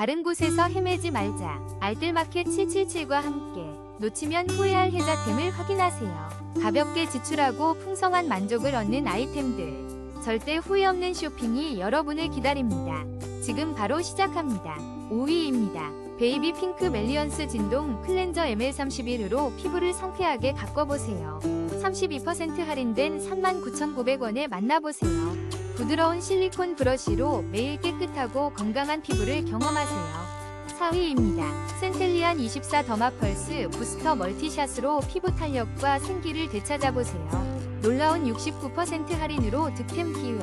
다른 곳에서 헤매지 말자. 알뜰마켓 777과 함께 놓치면 후회할 혜자템을 확인하세요. 가볍게 지출하고 풍성한 만족을 얻는 아이템들. 절대 후회 없는 쇼핑이 여러분을 기다립니다. 지금 바로 시작합니다. 5위입니다. 베이비 핑크 멜리언스 진동 클렌저 ML31으로 피부를 상쾌하게 가꿔보세요. 32% 할인된 39,900원에 만나보세요. 부드러운 실리콘 브러쉬로 매일 깨끗하고 건강한 피부를 경험하세요. 4위입니다. 센텔리안 24 더마펄스 부스터 멀티샷으로 피부 탄력과 생기를 되찾아보세요. 놀라운 69% 할인으로 득템 기회.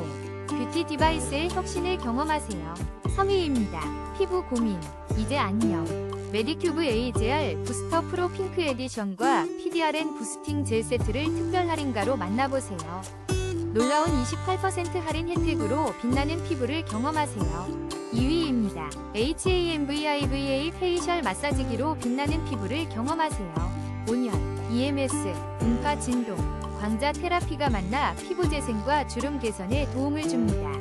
뷰티 디바이스의 혁신을 경험하세요. 3위입니다. 피부 고민. 이제 안녕. 메디큐브 AGR 부스터 프로 핑크 에디션과 PDRN 부스팅 젤 세트를 특별 할인가로 만나보세요. 놀라운 28% 할인 혜택으로 빛나는 피부를 경험하세요. 2위입니다. HAMVIVA 페이셜 마사지기로 빛나는 피부를 경험하세요. 온열, EMS, 음파 진동, 광자 테라피가 만나 피부 재생과 주름 개선에 도움을 줍니다.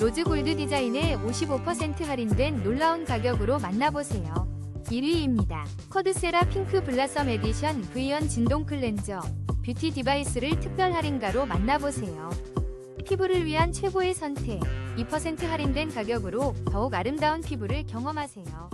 로즈 골드 디자인의 55% 할인된 놀라운 가격으로 만나보세요. 1위입니다. 커드세라 핑크 블라썸 에디션 V1 진동 클렌저 뷰티 디바이스를 특별 할인가로 만나보세요. 피부를 위한 최고의 선택 2% 할인된 가격으로 더욱 아름다운 피부를 경험하세요.